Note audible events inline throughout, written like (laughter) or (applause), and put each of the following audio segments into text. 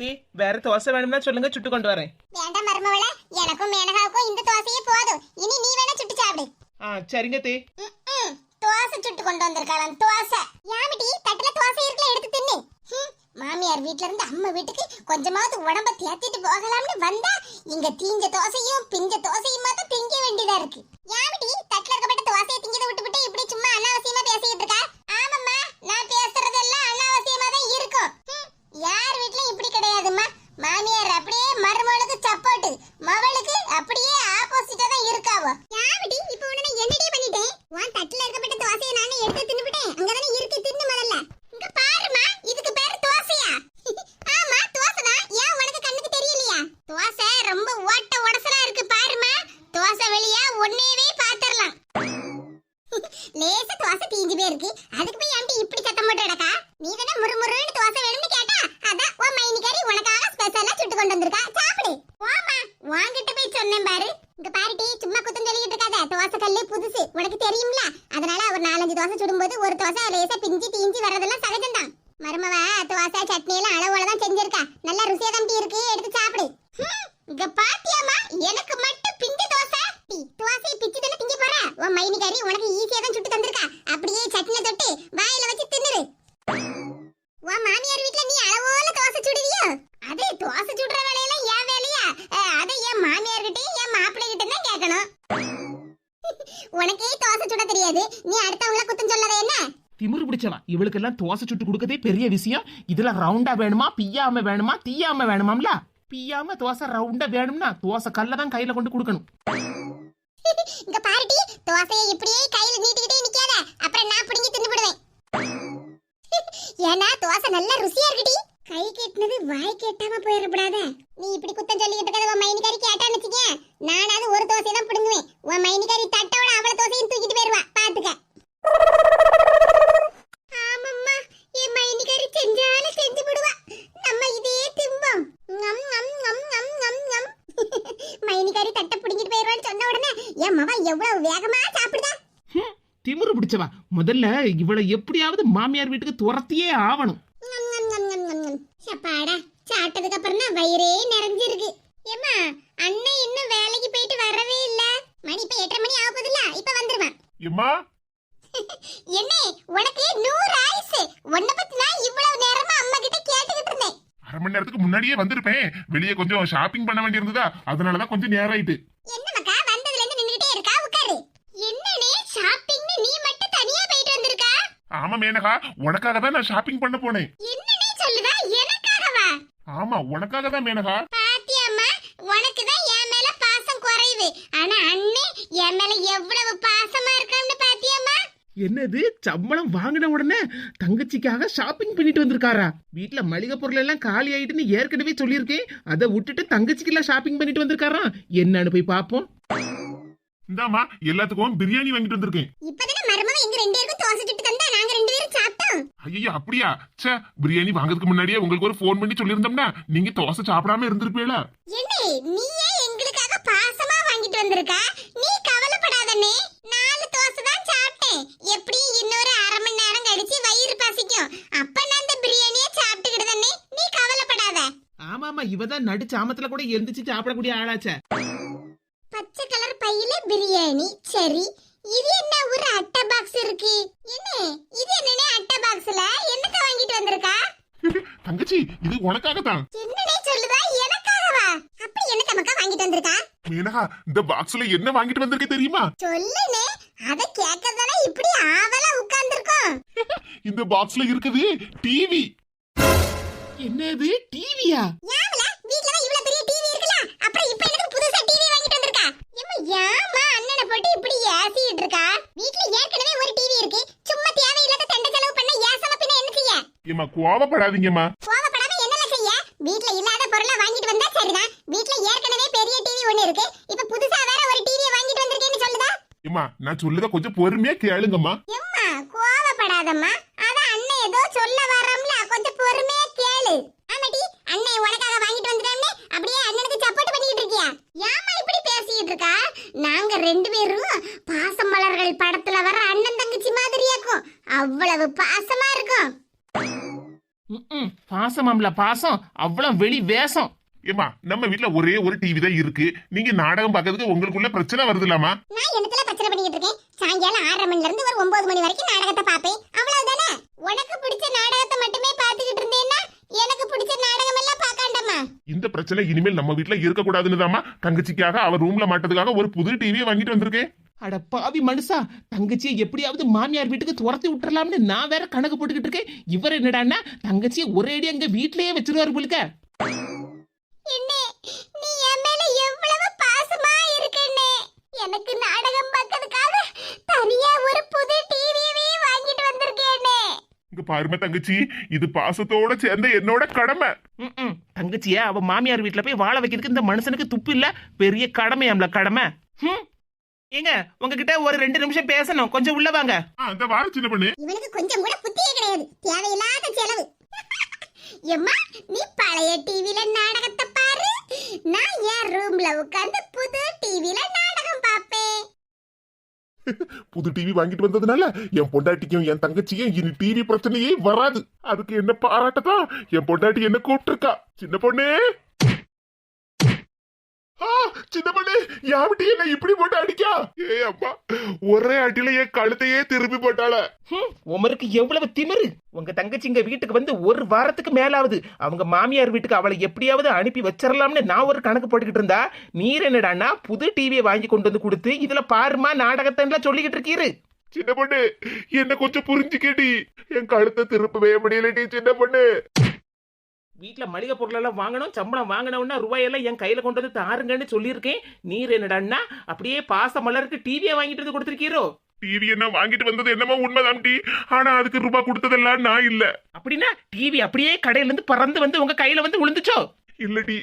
எத்தி வேற தோசை வேணும்னா சொல்லுங்க சுட்டு கொண்டு வரேன். வேண்டாம் மருமவள எனக்கும் மேனகாவுக்கும் இந்த தோசையே போதும். இனி நீ வேணா சுட்டு சாப்பிடு. ஆ சரிங்க தே. தோசை சுட்டு கொண்டு வந்திருக்கலாம் தோசை. யாமிட்டி தட்டுல தோசை இருக்குல்ல எடுத்து தின்னு. மாமியார் வீட்ல இருந்து அம்மா வீட்டுக்கு கொஞ்சமாவது உடம்ப தேத்திட்டு போகலாம்னு வந்தா இங்க தீஞ்ச தோசையும் பிஞ்ச தோசையும் தான் திங்க வேண்டியதா இருக்கு யாமிட்டி தட்டுல இருக்கப்பட்ட தோசையை திங்கத விட்டுவிட்டு இப்படி சும்மா அனாவசியமா பேசிக்கிட்டு இருக்கா ஆமாம்மா நான் பேசுறதெல்லாம் அனாவசியமா தான் இருக்கும் ஹம், யார் வீட்லயும் இப்படி கிடையாதும்மா மாமியார் அப்படியே மருமகளுக்கு சப்போர்ட் மவளுக்கு அப்படியே ஆப்போசிட்டா தான் இருக்காவோ யாவடி இப்போ உடனே என்னடி பண்ணிட்டேன் உன் தட்டுல இருக்கப்பட்ட தோசையை நானே எடுத்து தின்னுபிட்டேன் அங்கதானே இருக்கு தின்னு முதல்ல இங்க பாருமா இதுக்கு பேரு தோசையா ஆமா தோசை தான் ஏன் உனக்கு கண்ணுக்கு தெரியலையா தோசை ரொம்ப ஓட்ட உடசலா இருக்கு பாருமா தோசை வெளியா ஒன்னேவே பாத்திரலாம் லேசா தோசை தீஞ்சு போயிருக்கு அதுக்கு போய் ஏன்டி இப்படி சத்தம் போட்டு கிடக்கா நீ தானே முறுமுறுன்னு தோசை வேணும்னு கேட்டா அதான் உன் மைனிக்காரி உனக்காக ஸ்பெஷலா சுட்டு கொண்டு வந்திருக்கா சாப்பிடு போமா வாங்கிட்டு போய் சொன்னேன் பாரு இங்க பாருடி சும்மா குத்தம் சொல்லிட்டு இருக்காத தோசை கல்லு புதுசு உனக்கு தெரியும்ல அதனால ஒரு நாலஞ்சு தோசை சுடும்போது ஒரு தோசை லேசா பிஞ்சு தீஞ்சு வர்றதெல்லாம் சகஜம்தான் மருமவ தோசை சட்னி எல்லாம் அளவோட தான் செஞ்சிருக்கா நல்லா ருசியா தான் இருக்கு எடுத்து சாப்பிடு ஹம், இங்க பாத்தியாமா எனக்கு மட்டும் பிஞ்ச தோசை டீ, தோசையை பிச்சு தானே திங்க போற உன் மைனிகாரி உனக்கு ஈஸியா தான் சுட்டு தந்திருக்கா. அப்படியே சட்னில தொட்டு வாயில வச்சு தின்னுரு. உன் மாமியார் வீட்ல நீ அளவோல தோசை சுடுறியோ அது தோசை சுடுற வேலையெல்லாம் என் வேலையா? அஹ், அதை என் மாமியார் கிட்டயும் என் மாப்பிள்ளை கிட்ட தான் கேட்கணும். உனக்கே தோசை சுட தெரியாது. நீ அடுத்தவங்கள குத்தம் சொல்லாத என்ன? திமிரு பிடிச்சவன். இவளுக்கெல்லாம் தோசை சுட்டு கொடுக்கதே பெரிய விஷயம். இதுல ரவுண்டா வேணுமா? பியாம வேணுமா? தீயாம வேணுமாம்ல? பியாம தோசை ரவுண்டா வேணும்னா தோசை கல்ல தான் கையில கொண்டு கொடுக்கணும். இங்க பாருடி தோசையை இப்படியே கையில நீட்டிக்கிட்டே நிக்காத. அப்புறம் நான் பிடுங்கி தின்னு விடுவேன் (laughs) ஏன்னா தோசை நல்ல ருசியா இருக்குடி கை கேட்டினது வாய் கேட்டாம போயிடக்கூடாத. நீ இப்படி குத்தம் சொல்லிக்கிட்டு இருக்கிறத உன் மைனிகாரி கேட்டான்னு வச்சுக்க நானாவது ஒரு தோசை தான் பிடுங்குவேன் உன் மைனிகாரி தட்டோட அவள தோசையும் தூக்கிட்டு போயிருவா பாத்துக்க ஆமம்மா என் மைனிகாரி செஞ்சாலும் செஞ்சு விடுவா நம்ம இதே திம்போம் ஞம் ஞம் ஞம் ஞம் ஞம் ஞம் மைனிகாரி தட்டை பிடிங்கிட்டு போயிருவான்னு சொன்ன உடனே என் மவ எவ்வளவு வேகமா சாப்பிடுதா? திமிரு பிடிச்சவா? முதல்ல இவளை எப்படியாவது மாமியார் வீட்டுக்கு துரத்தியே ஆவணும். சப்பாடா சாப்பிட்டதுக்கு அப்புறம் தான் வயிறே நிறைஞ்சிருக்கு. ஏம்மா அண்ணன் இன்னும் வேலைக்கு போயிட்டு வரவே இல்ல. மணி இப்ப எட்டரை மணி ஆக போகுதுல்ல இப்ப வந்துருவான். (laughs) என்ன உனக்கு நூறு ஆயுசு. உன்னை பத்தி நான் இவ்வளவு நேரமா அம்மா கிட்ட கேட்டுக்கிட்டு இருந்தேன் அரை மணி நேரத்துக்கு முன்னாடியே வந்திருப்பேன். வெளியே கொஞ்சம் ஷாப்பிங் பண்ண வேண்டியிருந்ததா? அதனாலதான் கொஞ்சம் நேரம் ஆயிட்டு. என்ன மக்கா வந்ததுல இருந்து நின்னுகிட்டே இருக்கா? உட்காரு. என்னனே ஷாப்பிங்னு நீ மட்டும் தனியா போயிட்டு வந்திருக்கா? ஆமா மேனகா. உனக்காக தான் நான் ஷாப்பிங் பண்ண போனேன். என்னனே சொல்லுதா? எனக்காகவா? ஆமா உனக்காக தான் மேனகா. பாத்தியாம்மா உனக்கு தான் என் மேல பாசம் குறையுது ஆனா அண்ணே என் மேல எவ்வளவு பாசமா பாத்தியாம்மா என்னது? சம்பளம் வாங்கின உடனே தங்கச்சிக்காக ஷாப்பிங் பண்ணிட்டு வந்திருக்காரா? வீட்ல மளிகை பொருள் எல்லாம் காலி ஆயிட்டுன்னு ஏற்கனவே சொல்லியிருக்கேன். அதை விட்டுட்டு தங்கச்சிக்கு எல்லாம் ஷாப்பிங் பண்ணிட்டு வந்திருக்காராம் என்னன்னு போய் பாப்போம் இந்தாமா எல்லாத்துக்கும் பிரியாணி வாங்கிட்டு வந்திருக்கேன். இப்பதானே மருமவன் எங்க ரெண்டு பேருக்கும் தோசை சுட்டு தந்தா நாங்க ரெண்டு பேரும் சாப்பிட்டோம். ஐயோ அப்படியா? ச்சே பிரியாணி வாங்குறதுக்கு முன்னாடியே உங்களுக்கு ஒரு ஃபோன் பண்ணி சொல்லியிருந்தோம்னா நீங்க தோசை சாப்பிடாம இருந்திருப்பீங்களா? என்ன நீயே எங்களுக்காக பாசமா வாங்கிட்டு வந்திருக்கா? நீ கவலைப்படாதண்ணே நாலு தோசை தான் சாப்பிட்டேன் எப்படி இன்னொரு அரை மணி நேரம் கழிச்சு வயிறு பசிக்கும்? அப்ப நான் இந்த பிரியாணியை சாப்பிட்டுக்கிடுதண்ணே நீ கவலைப்படாத. ஆமா ஆமா இவதான் நடு சாமத்துல கூட எந்திரிச்சு சாப்பிடக்கூடிய ஆளாச்சே. பச்சை கலர் பையில பிரியாணி சரி. இது என்ன ஒரு அட்டை பாக்ஸ் இருக்கு? என்ன? இது என்னனே அட்டை பாக்ஸ்ல என்னத்த வாங்கிட்டு வந்திருக்கா? (laughs) தங்கச்சி இது உனக்காக தான் என்னனே சொல்லுதா? எனக்காகவா? அப்படி என்ன தமக்கா வாங்கிட்டு வந்திருக்கா? மேனகா இந்த பாக்ஸ்ல என்ன வாங்கிட்டு வந்திருக்க தெரியுமா? சொல்லுனே. அத கேட்கறதானே இப்படி ஆவலா உட்கார்ந்திருக்கோம். (laughs) இந்த பாக்ஸ்ல இருக்குது டிவி என்னது? டிவியா யாமல வீட்ல இவ்ளோ பெரிய டிவி இருக்குல அப்புறம் இப்போ எனக்கு புதுசா டிவி வாங்கிட்டு வந்திருக்கா? ஏம்மா யாமா அண்ணனை போட்டு இப்படி ஏசிட்டு இருக்கா? வீட்ல ஏற்கனவே ஒரு டிவி இருக்கு. சும்மா தேவையில்லாத சண்டை செலவு பண்ண ஏசம பின்ன என்ன செய்ய? ஏமா கோவப்படாதீங்கம்மா கோவப்படாம என்னல செய்ய வீட்ல இல்லாத பொருளை வாங்கிட்டு வந்தா சரிதான் வீட்ல ஏற்கனவே பெரிய டிவி ஒண்ணு இருக்கு இப்ப புதுசா வேற ஒரு டிவியை வாங்கிட்டு வந்திருக்கேன்னு சொல்லுதா ஏமா நான் சொல்லுத கொஞ்சம் பொறுமையா கேளுங்கம்மா. எம்மா கோவப்படாதம்மா. அதான் அண்ணன் ஏதோ சொல்ல வரோம்ல கொஞ்சம் பொறுமையா கேளு. ஆமாடி அண்ணன் உனக்காக வாங்கிட்டு வந்துட்டோம்னே அப்படியே அண்ணனுக்கு சப்போர்ட் பண்ணிட்டு இருக்கியா? ஏமா இப்படி பேசிட்டு இருக்கா? நாங்க ரெண்டு பேரும் பாசம் மலர்கள் படத்துல வர அண்ணன் தங்கச்சி மாதிரியாக்கும் அவ்வளவு பாசமா இருக்கும். ம்ம். பாச பாசமாம்ல பாசம். அவ்வளவு வெளி வேஷம். ஏமா நம்ம வீட்ல ஒரே ஒரு டிவி தான் இருக்கு. நீங்க நாடகம் பார்க்கறதுக்கு உங்களுக்குள்ள பிரச்சனை வருதுலாமா? நான் என்னத்துல பிரச்சனை பண்ணிக்கிட்டு இருக்கேன்? சாயங்காலம் ஆறரை மணில இருந்து ஒரு ஒன்பது மணி வரைக்கும் நாடகத்தை பார்ப்பேன். அவ்வளவுதானே? உனக்கு பிடிச்ச நாடகத்தை மட்டுமே பார்த்துக்கிட்டு இருந்தேன்னா எனக்கு பிடிச்ச நாடகம் எல்லாம் பார்க்காண்டமா? இந்த பிரச்சனை இனிமேல் நம்ம வீட்ல இருக்க கூடாதுன்னு தங்கச்சிக்காக அவ ரூம்ல மாட்டதுக்காக ஒரு புது டிவியை வாங்கிட்டு வந்திருக்கேன். அட பாவி மனுஷா தங்கச்சியை எப்படியாவது மாமியார் வீட்டுக்கு துரத்தி விட்டுறலாம்னு நான் வேற கணக்கு போட்டுக்கிட்டு இருக்கேன். இவர் என்னடான்னா தங்கச்சியை ஒரேடி அங்க வீட்லயே வச்சிருவாரு போலுக்க என்னே நீ என் மேல எவ்வளவு பாசமா இருக்கேன்னே. எனக்கு நாடகம் பார்க்கறதுக்காக தனியா ஒரு புது டிவியவே வாங்கிட்டு வந்திருக்கேனே. இங்க பாருமே தங்கச்சி இது பாசத்தோட சேர்ந்த என்னோட கடமை. தங்கச்சிய அவ மாமியார் வீட்டுல போய் வாழ வைக்கிறதுக்கு இந்த மனுஷனுக்கு துப்பு இல்ல பெரிய கடமையாம்ல கடமை. ஏங்க உங்ககிட்ட ஒரு ரெண்டு நிமிஷம் பேசணும். கொஞ்சம் உள்ள வாங்க. அந்த வார சின்ன பண்ணு. இவனுக்கு கொஞ்சம் கூட புத்தியே கிடையாது. தேவையில்லாத செலவு. (laughs) எம்மா நீ பழைய டிவில என் உட்கார்ந்து புது டிவில நாடகம் பாப்பேன் (laughs) புது டிவி வாங்கிட்டு வந்ததுனால என் பொண்டாட்டிக்கும் என் தங்கச்சியும் இனி டிவி பிரச்சனையே வராது. அதுக்கு என்ன பாராட்டதான்? என் பொண்டாட்டி என்ன கூப்பிட்டுருக்கா? சின்ன பொண்ணு! சின்ன பொண்ணு யாவிட்டி என்ன இப்படி போட்டு அடிக்கா? ஏ அம்மா ஒரே அடியில என் கழுத்தையே திருப்பி போட்டாள. உமருக்கு எவ்வளவு திமிரு? உங்க தங்கச்சி இங்க வீட்டுக்கு வந்து ஒரு வாரத்துக்கு மேலாவது அவங்க மாமியார் வீட்டுக்கு அவளை எப்படியாவது அனுப்பி வச்சிடலாம்னு நான் ஒரு கணக்கு போட்டுக்கிட்டு இருந்தா நீர் என்னடான்னா புது டிவியை வாங்கி கொண்டு வந்து கொடுத்து இதுல பாருமா நாடகத்தை சொல்லிக்கிட்டு இருக்கீரு. சின்ன பொண்ணு என்ன கொஞ்சம் புரிஞ்சுக்கடி. என் கழுத்தை திருப்பவே முடியலடி சின்ன பொண்ணு. வீட்ல மளிகை பொருள் எல்லாம் வாங்கணும் சம்பளம் வாங்கினோம்னா ரூபாயெல்லாம் என் கையில கொண்டு வந்து தாருங்கன்னு சொல்லியிருக்கேன். நீர் என்னடான்னா அப்படியே பாச மலருக்கு டிவியை வாங்கிட்டு வந்து கொடுத்துருக்கீரோ? டிவி என்ன வாங்கிட்டு வந்தது என்னமோ உண்மைதான் டி. ஆனா அதுக்கு ரூபாய் கொடுத்ததெல்லாம் நான் இல்ல. அப்படின்னா டிவி அப்படியே கடையில இருந்து பறந்து வந்து உங்க கையில வந்து விழுந்துச்சோ? இல்ல டி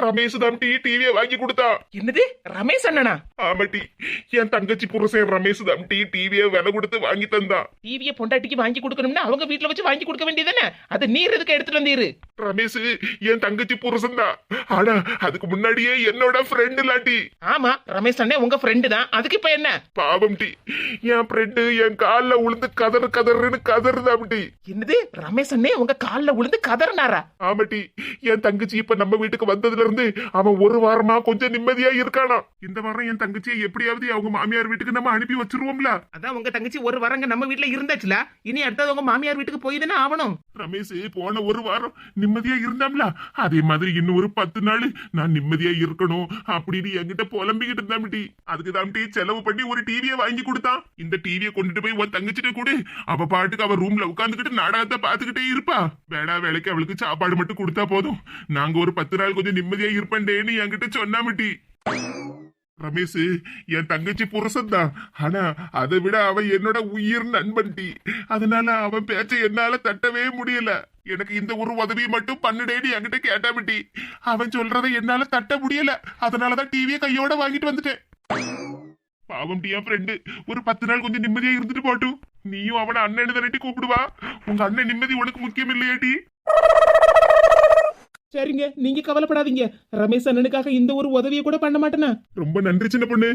ரமேஷ் தான் டி டிவியை வாங்கி கொடுத்தா. என்னது? ரமேஷ் அண்ணனா? ஆமா டி என் தங்கச்சி புருஷன் ரமேஷ் தான் டி டிவியை விலை கொடுத்து வாங்கி தந்தான் டிவியை பொண்டாட்டிக்கு வாங்கி கொடுக்கணும்னா அவங்க வீட்ல வச்சு வாங்கி கொடுக்க வேண்டியதானே அது நீர் எதுக்கு எடுத்துட்டு வந்தீரு? ரமேஷ் என் தங்கச்சி புருஷன் தான். ஆனா அதுக்கு முன்னாடியே என்னோட ஃப்ரெண்டு லாட்டி ஆமா ரமேஷ் அண்ணே உங்க ஃப்ரெண்டு தான். அதுக்கு இப்ப என்ன? பாவம் டி என் ஃப்ரெண்டு என் கால்ல உளுந்து கதறு கதறுன்னு கதறுதாம் டி. என்னது? ரமேஷ் அண்ணே உங்க கால்ல விழுந்து கதறினாரா? ஆமா டி என் தங்கச்சி இப்ப நம்ம வீட்டுக்கு வந்ததுல இருந்து அவன் ஒரு வாரமா கொஞ்சம் நிம்மதியா இருக்கானா? இந்த வாரம் என் தங்கச்சியை எப்படியாவது அவங்க மாமியார் வீட்டுக்கு நம்ம அனுப்பி வச்சிருவோம்ல. அதான் உங்க தங்கச்சி ஒரு வரங்க நம்ம வீட்ல இருந்தாச்சுல. இனி அடுத்தது உங்க மாமியார் வீட்டுக்கு போய் தானே ஆகணும் ரமேஷ் போன ஒரு வாரம் நிம்மதியா இருந்தாம்ல. அதே மாதிரி இன்னும் ஒரு பத்து நாள் நான் நிம்மதியா இருக்கணும் அப்படின்னு என்கிட்ட புலம்பிக்கிட்டு இருந்தாம் டி அதுக்கு தான் டி செலவு பண்ணி ஒரு டிவியை வாங்கி கொடுத்தான். இந்த டிவியை கொண்டுட்டு போய் உன் தங்கச்சிட்ட கொடு. அவ பாட்டுக்கு அவ ரூம்ல உட்காந்துக்கிட்டு நாடகத்தை பார்த்துக்கிட்டே இருப்பா. வேடா வேலைக்கு அவளுக்கு சாப்பாடு மட்டும் கொடுத்தா போதும். நாங்க ஒரு பத்து நாள் கொஞ்சம் நிம்மதியா இருப்பேன்டேன்னு என்கிட்ட சொன்னாமிட்டி ரமேஷ் என் தங்கச்சி புருஷன் தான் ஆனா அதை விட அவன் என்னோட உயிர் நண்பன் டி. அதனால அவன் பேச்ச என்னால தட்டவே முடியல. எனக்கு இந்த ஒரு உதவியை மட்டும் பண்ணுடேன்னு என்கிட்ட கேட்டாமிட்டி அவன் சொல்றதை என்னால தட்ட முடியல. அதனாலதான் டிவியை கையோட வாங்கிட்டு வந்துட்டேன். பாவம் டி என் ஃப்ரெண்டு ஒரு பத்து நாள் கொஞ்சம் நிம்மதியா இருந்துட்டு போட்டும் நீயும் அவனை அண்ணன் தானே கூப்பிடுவா. உங்க அண்ணன் நிம்மதி உனக்கு முக்கியம் இல்லையாட்டி சரிங்க நீங்க கவலைப்படாதீங்க. ரமேஷ் அண்ணனுக்காக இந்த ஒரு உதவியை கூட பண்ண மாட்டேனா? ரொம்ப நன்றி சின்ன பொண்ணு.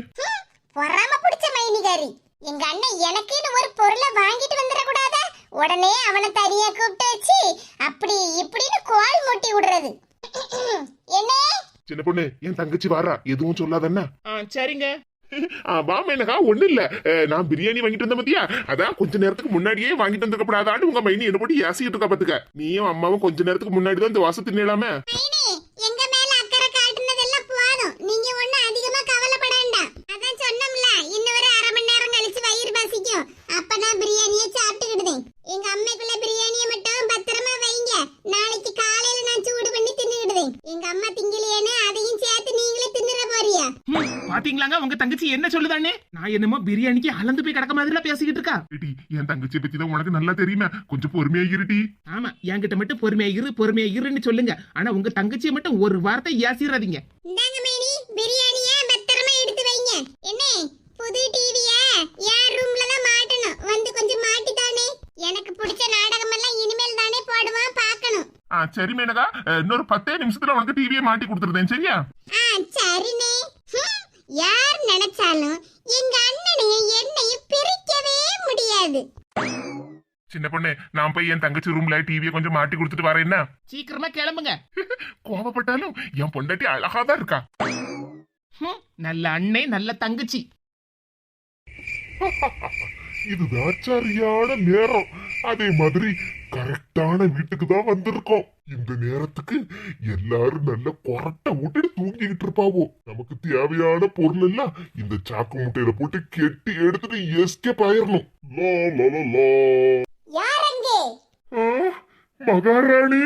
பொறாம பிடிச்ச மைனிகாரி. எங்க அண்ணன் எனக்குன்னு ஒரு பொருளை வாங்கிட்டு வந்துட கூடாதா உடனே அவனை தனியா கூப்பிட்டு வச்சு அப்படி இப்படின்னு கோல் மூட்டி விடுறது. என்ன சின்ன பொண்ணு என் தங்கச்சி வாரா. எதுவும் சொல்லாதன்னா ஆ சரிங்க. வாம ஒண்ணு இல்ல. நான் பிரியாணி வாங்கிட்டு வந்த பத்தியா? அதான் கொஞ்ச நேரத்துக்கு முன்னாடியே வாங்கிட்டு வந்திருக்கப்படாதான்னு உங்க மைனி என்ன போட்டு ஏசிட்டு இருக்கா பாத்துக்க. நீயும் அம்மாவும் கொஞ்ச நேரத்துக்கு முன்னாடி தான் இந்த வாசத்து நிலாமே மைனி எங்க மேல அக்கறை காட்டுனதெல்லாம் போதும் நீங்க ஒண்ணு அதிகமா கவலைப்பட வேண்டாம் அதான் சொன்னோம்ல இன்னும் ஒரு அரை மணி நேரம் கழிச்சு வயிறு பசிக்கும் அப்ப நான் பிரியாணியை சாப்பிட்டுக்கிடுதேன் எங்க அம்மைக்குள்ள பிரியாணியை மட்டும் பத்திரமா வைங்க நாளைக்கு காலையில நான் சூடு பண்ணி தின்னுக்கிடுதேன் எங்க அம்மா திங்கலையேன்னு அதையும் சேர்த்து நீங்களே தின்னுற போறியா ம், பாத்தீங்களாங்க? உங்க தங்கச்சி என்ன சொல்லுதானே? நான் என்னமோ பிரியாணிக்கு அளந்து போய் கிடக்க மாதிரிலாம் பேசிக்கிட்டு இருக்கா? ஏடி, என் தங்கச்சியை பத்தி தான் உனக்கு நல்லா தெரியுமே. கொஞ்சம் பொறுமையா இருடி. ஆமா என்கிட்ட மட்டும் பொறுமையா இரு பொறுமையா இருன்னு சொல்லுங்க. ஆனா உங்க தங்கச்சியை மட்டும் ஒரு வார்த்தை ஏசிடாதீங்க இந்தாங்க மைனி பிரியாணிய பத்திரமா எடுத்து வைங்க. என்ன புது டிவிய யார் ரூம்ல தான் மாட்டணும். வந்து கொஞ்சம் மாட்டித்தானே. எனக்கு பிடிச்ச நாடகம் எல்லாம் இனிமேல் தானே போடுவான் பார்க்கணும். ஆ சரி மேனகா. இன்னொரு பத்தே நிமிஷத்துல உனக்கு டிவியை மாட்டி கொடுத்துருந்தேன் சரியா? ஆ ஹம், யார் நினைச்சாலும் எங்க அண்ணனையும் என்னையும் பிரிக்கவே முடியாது. சின்ன பொண்ணு நான் போய் என் தங்கச்சி ரூம்ல டிவியை கொஞ்சம் மாட்டி கொடுத்துட்டு வரேன் என்ன? சீக்கிரமா கிளம்புங்க. (laughs) கோவப்பட்டாலும் என் பொண்டாட்டி அழகாதான் இருக்கா? ஹம், நல்ல அண்ணே நல்ல தங்கச்சி. (laughs) இதுதான் சரியான நேரம். அதே மாதிரி கரெக்டான வீட்டுக்கு தான் வந்திருக்கோம். இந்த நேரத்துக்கு எல்லாரும் நல்ல கொரட்டை விட்டுட்டு தூங்கிக்கிட்டு இருப்பாவோ. நமக்கு தேவையான பொருள் எல்லாம் இந்த சாக்கு முட்டையில போட்டு கெட்டி எடுத்துட்டு எஸ்கேப் ஆயிரணும். மகாராணி.